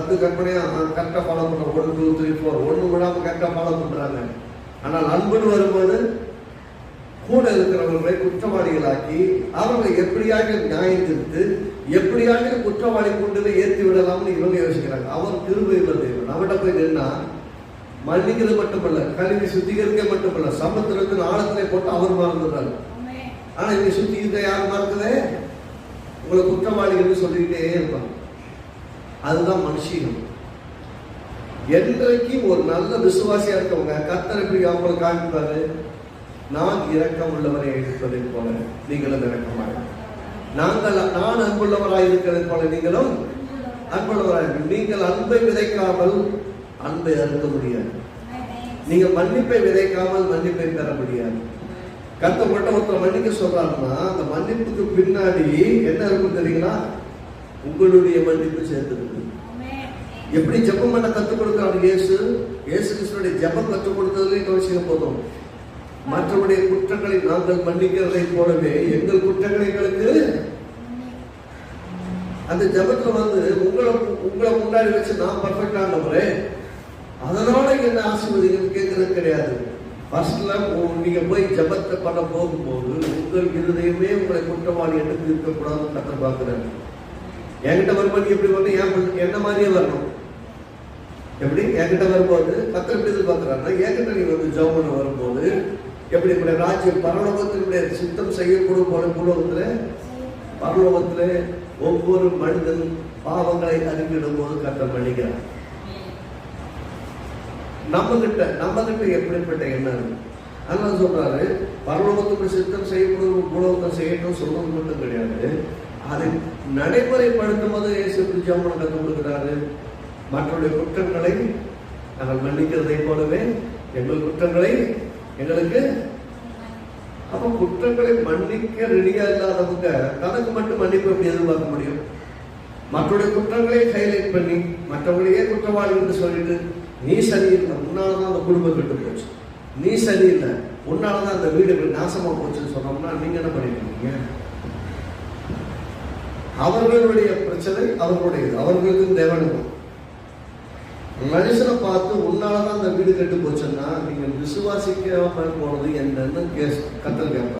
பத்து கற்பனையா கரெக்டாக ஃபாலோ பண்ணுறோம் ஒன் டூ த்ரீ ஃபோர் ஒன்று விடாமல் கரெக்டாக ஃபாலோ பண்ணுறாங்க ஆனால் அன்புன்னு வரும்போது கூட இருக்கிறவர்களை குற்றவாளிகளாக்கி அவர்களை எப்படியாக நியாயம் தீர்த்து எப்படியாக குற்றவாளி கொண்டு ஏற்றி விடலாம்னு இவங்க யோசிக்கிறாங்க. அவர் கிருபையுள்ள தேவன். அவட்ட போய் நின்னா மன்னிக்கிறது மட்டுமல்ல கழுவி சுத்திகரிக்க மட்டுமல்ல சமுத்திரத்தின் ஆழத்திலே போட்டு அவர் மறந்துடுறாரு. ஆனா இங்க சுத்திக்கிட்ட யார் மறக்குதே? உங்களை குற்றவாளிகள் சொல்லிக்கிட்டே இருப்பாங்க. அதுதான் மனுஷீகம். என்றைக்கு ஒரு நல்ல விசுவாசியா இருக்கவங்க கத்தர் இப்படி அவங்களை காமிப்பாரு நான் இரக்கம் உள்ளவரை இருப்பதை போல நீங்களும் இரக்கமாக நாங்கள் நான் அன்புள்ளவராய் இருக்கிறதை போல நீங்களும் அன்புள்ளவராய் நீங்கள் அன்பை விதைக்காமல் அன்பை அறுக்க முடியாது. நீங்கள் மன்னிப்பை விதைக்காமல் மன்னிப்பை பெற முடியாது. கத்த மட்டும் ஒருத்தர் மன்னிக்க சொல்றாருன்னா அந்த மன்னிப்புக்கு பின்னாடி என்ன இருக்கும் தெரியுங்களா? உங்களுடைய மன்னிப்பு சேர்த்துருக்கு எப்படி ஜெபம் பண்ண கற்றுக் கொடுக்கிறார் இயேசு? இயேசு கிறிஸ்துடைய ஜெபம் கற்றுக் கொடுத்ததுலேயே கவனிச்சுக்க போதும். மற்றவருடைய குற்றங்களை நாங்கள் மன்னிக்கிறதை போலவே எங்கள் குற்றங்களை எங்களுக்கு அந்த ஜெபத்துல வந்து உங்களை உங்களை முன்னாடி வச்சு நான் பர்ஃபெக்டானவரே அதனால என்ன ஆசீர்வதிகள் கேட்கறது கிடையாது. ஃபர்ஸ்ட்ல நீங்க போய் ஜெபத்தை பண்ண போகும்போது உங்கள் இருதயமே உங்களை குற்றவாளி என்று இருக்கக்கூடாதுன்னு கத்த பார்க்குறாரு. என்கிட்ட வரும்போது எப்படி வரணும் ஏன் என்ன மாதிரியே வரணும்? எப்படி? என்கிட்ட வரும்போது கத்தர் எப்படி எதிர்பார்க்கிறாருன்னா என்கிட்ட நீ வந்து ஜெபம் வரும்போது எப்படி இப்படி ராஜ்யம் பரலோகத்தினுடைய சித்தம் செய்யப்படும் போல பூலோகத்துல? பரலோகத்தில் ஒவ்வொரு மனிதன் பாவங்களை அறிவிடும் போது கத்தர் பண்ணிக்கிறார் நம்ம கிட்ட நம்ம கிட்ட எப்படிப்பட்ட எண்ணம் இருக்கு? அதனால சொல்றாரு பரலோகத்துக்கு சித்தம் செய்யப்படும் பூலோகத்தை செய்யணும் சொல்றது மட்டும் கிடையாது. அதை நடைமுறைப்படுத்தும் போது இயேசு எப்படி கற்றுக் கொடுக்கிறாரு. மற்றவருடைய குற்றங்களை நாங்கள் மன்னிக்கிறதை போலவே எங்கள் குற்றங்களை எங்களுக்கு அப்ப குற்றங்களை மன்னிக்க ரெடியா இல்லாதவங்க தனக்கு மட்டும் மன்னிப்பு எப்படி எதிர்பார்க்க முடியும்? மற்றவருடைய குற்றங்களை ஹைலைட் பண்ணி மற்றவங்களையே குற்றவாளி என்று சொல்லிட்டு நீ சரியில்லை உன்னாலதான் அந்த குடும்பம் கெட்டு போச்சு. நீ சரியில்லை உன்னாலதான் அந்த வீடு நாசமாக நாசமா போச்சுன்னு சொன்னோம்னா நீங்க என்ன பண்ணிருக்கீங்க அவர்களுடைய பிரச்சனை அவர்களுடையது. அவர்களுக்கு தேவனுக்கும் மனுஷனை பார்த்து உன்னாலதான் அந்த வீடு கெட்டு போச்சுன்னா நீங்க விசுவாசிக்காம போனது என்னன்னு கேஸ் கத்தல் கேட்பாங்க